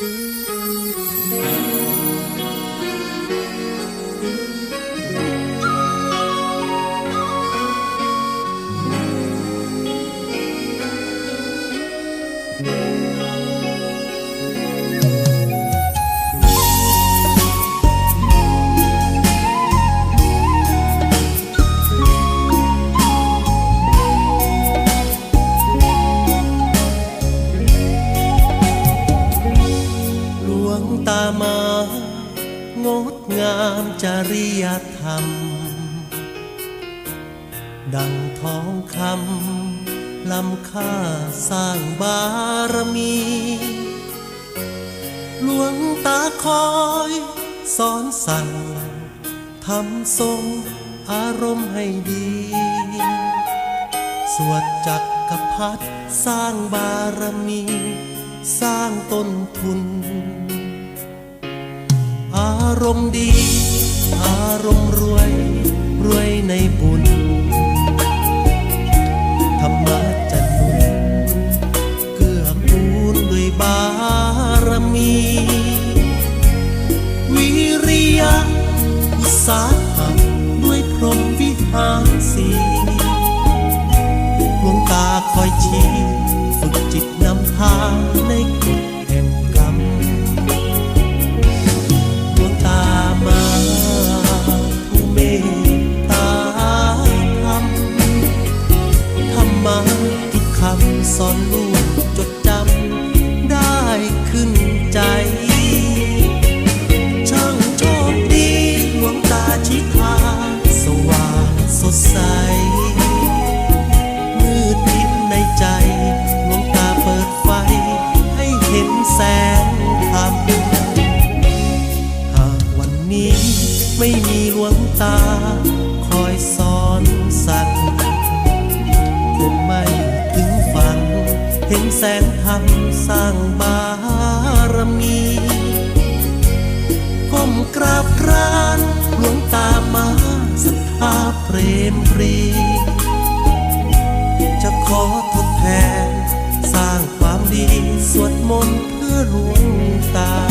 ห งตามางดงามจริยธรรม ดังทองคำล้ำค่าสร้างบารมี หลวงตาคอยสอนสั่งทำทรงอารมณ์ให้ดี สวดจักกรพัดสร้างบารมี สร้างต้นทุน อารมณ์ดี อารมณ์รวย รวยในบุญ ธรรมะจันนุนเกื้อกูลด้วยบารมี วิริยะอุตสาห ไม่มีหลวงตา คอยสอนสั่งคงไม่ถึงฝัน เห็นแสงธรรมสร้างบารมีก้มกราบกรานหลวงตามาศรัทธาเปรมปรี จะขอทดแทน สร้างความดีสวดมนต์เพื่อหลวงตา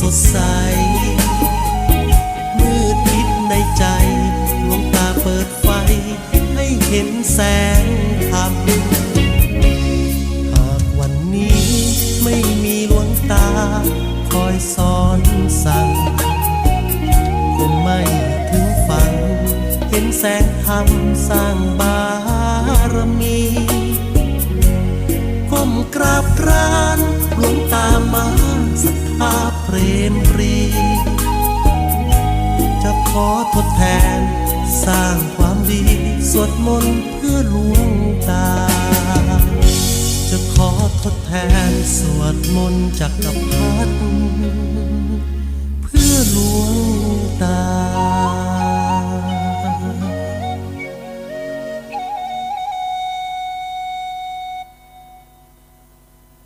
สดใส มืดมิดในใจดวงตาเปิดไฟ ให้เห็นแสงธรรม มปรี จะขอทดแทน สร้างความดี สวดมนต์เพื่อลวงตา จะขอทดแทน สวดมนต์จากกับพัดเพื่อลวงตา